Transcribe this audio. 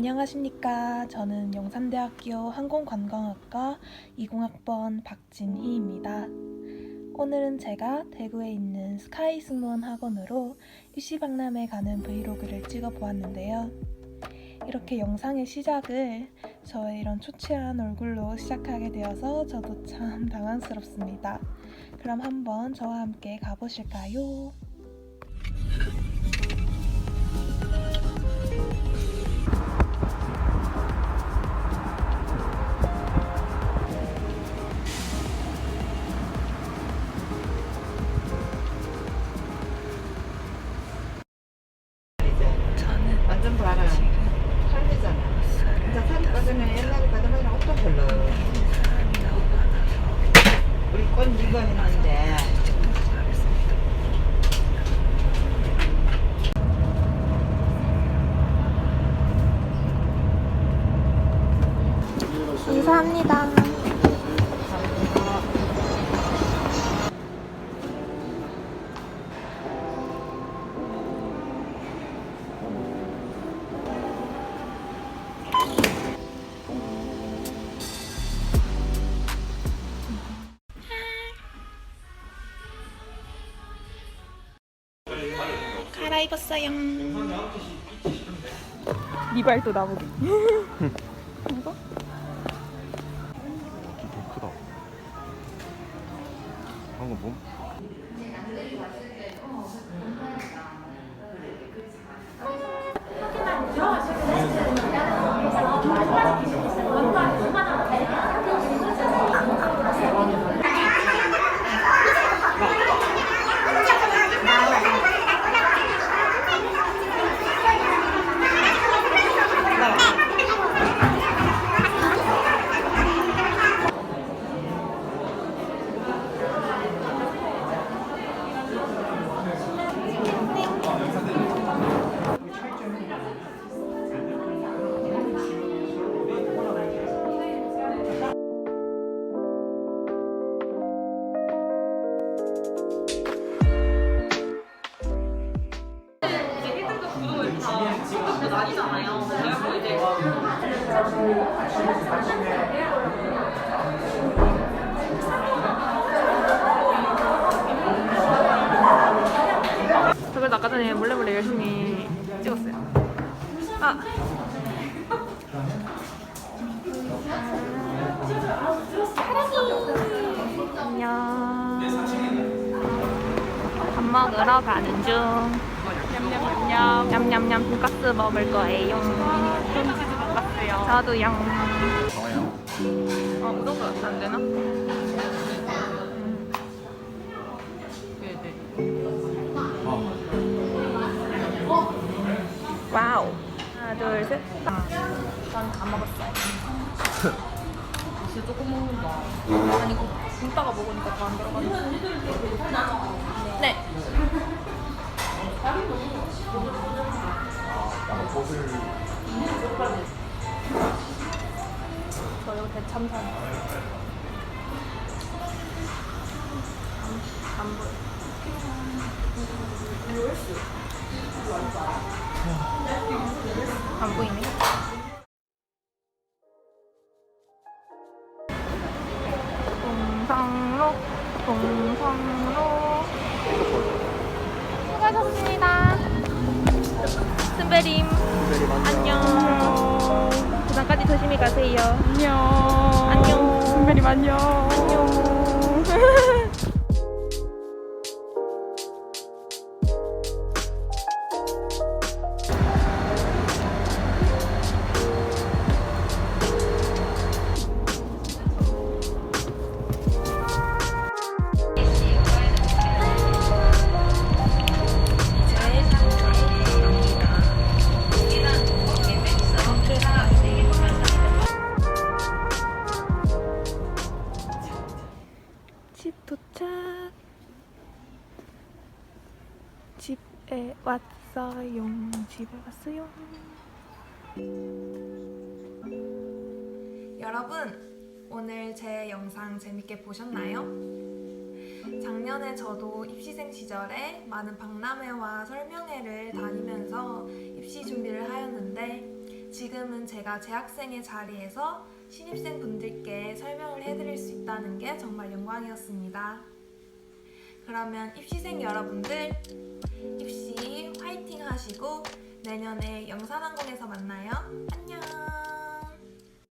안녕하십니까. 저는 영산대학교 항공관광학과 20학번 박진희입니다. 오늘은 제가 대구에 있는 스카이 승무원 학원으로 입시 박람회 가는 브이로그를 찍어 보았는데요. 이렇게 영상의 시작을 저의 이런 초췌한 얼굴로 시작하게 되어서 저도 참 당황스럽습니다. 그럼 한번 저와 함께 가보실까요? 봐라. 살리잖아. 진짜 살 빠지면 옛날에 바다바이랑 어떤 걸로. 우리 꽃 이거 했는데. 감사합니다. 갈아입었어요. 네 발도 나보고. 저걸 아까 전에 몰래 몰래 열심히 찍었어요. 아. 안녕. 밥 먹으러 가는 중. 냠냠냠냠. 냠냠냠 돈까스 먹을 거예요. 돈치즈 돈까스요. 저도요. 어, 우동도 안 되나? 와우. 하나, 둘, 셋. 전안 먹었어요. 진짜 조금 먹는다. 아니 이거 굶다가 먹으니까 더 안 들어가네. 네. 대참산. 안 보여. 안 보이네. 동성로, 동성로. 수고하셨습니다. 순배림. 안녕. 조심히 가세요. 안녕. 안녕. 선배님 안녕. 안녕. 집 도착. 집에 왔어요. 집에 왔어요. 여러분, 오늘 제 영상 재밌게 보셨나요? 작년에 저도 입시생 시절에 많은 박람회와 설명회를 다니면서 입시 준비를 하였는데 지금은 제가 재학생의 자리에서 신입생 분들께 설명을 해드릴 수 있다는 게 정말 영광이었습니다. 그러면 입시생 여러분들, 입시 화이팅 하시고 내년에 영산항공에서 만나요. 안녕!